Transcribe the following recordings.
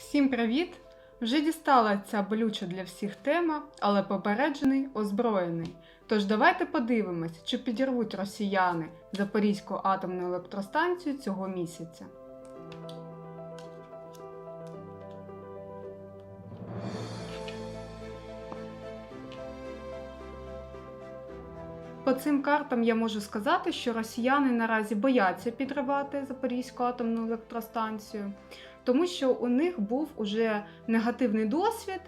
Всім привіт! Вже дістала ця болюча для всіх тема, але попереджений озброєний. Тож давайте подивимось, чи підірвуть росіяни Запорізьку атомну електростанцію цього місяця. По цим картам я можу сказати, що росіяни наразі бояться підривати Запорізьку атомну електростанцію, тому що у них був уже негативний досвід.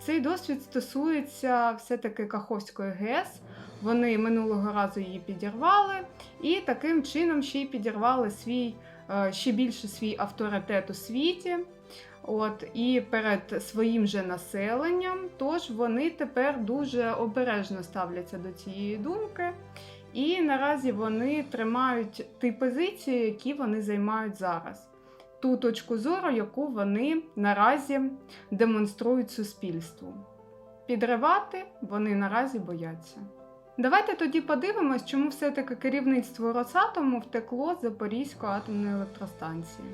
Цей досвід стосується все-таки Каховської ГЕС. Вони минулого разу її підірвали, і таким чином ще й підірвали свій ще більше свій авторитет у світі. От і перед своїм же населенням, тож вони тепер дуже обережно ставляться до цієї думки, і наразі вони тримають ті позиції, які вони займають зараз. Ту точку зору, яку вони наразі демонструють суспільству. Підривати вони наразі бояться. Давайте тоді подивимось, чому все-таки керівництво Росатому втекло з Запорізької атомної електростанції.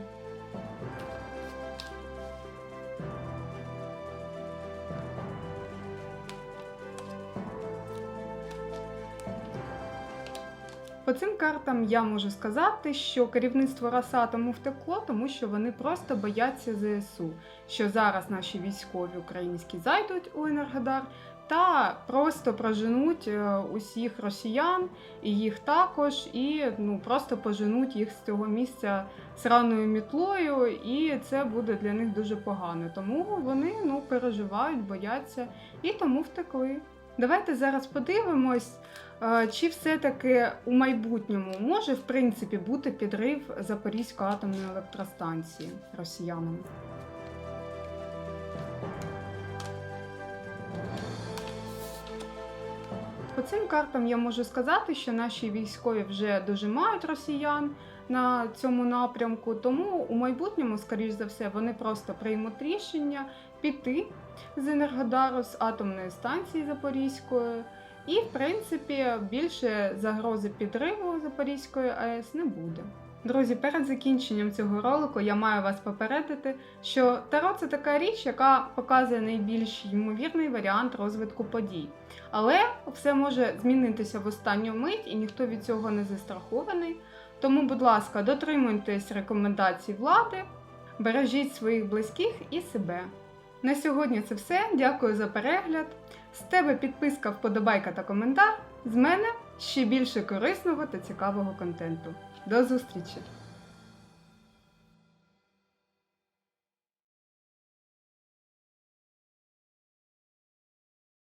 По цим картам я можу сказати, що керівництво Росатому втекло, тому що вони просто бояться ЗСУ, що зараз наші військові українські зайдуть у Енергодар та просто проженуть е, усіх росіян і їх також, і ну просто поженуть їх з цього місця сраною мітлою, і це буде для них дуже погано. Тому вони ну переживають, бояться і тому втекли. Давайте зараз подивимось, е, чи все-таки у майбутньому може в принципі бути підрив Запорізької атомної електростанції росіянами. Цим картам я можу сказати, що наші військові вже дожимають росіян на цьому напрямку, тому у майбутньому, скоріш за все, вони просто приймуть рішення піти з Енергодару, з атомної станції Запорізької. І, в принципі, більше загрози підриву Запорізької АЕС не буде. Друзі, перед закінченням цього ролику я маю вас попередити, що Таро це така річ, яка показує найбільш ймовірний варіант розвитку подій. Але все може змінитися в останню мить, і ніхто від цього не застрахований. Тому, будь ласка, дотримуйтесь рекомендацій влади, бережіть своїх близьких і себе. На сьогодні це все. Дякую за перегляд. З тебе підписка, вподобайка та коментар. З мене ще більше корисного та цікавого контенту. До зустрічі!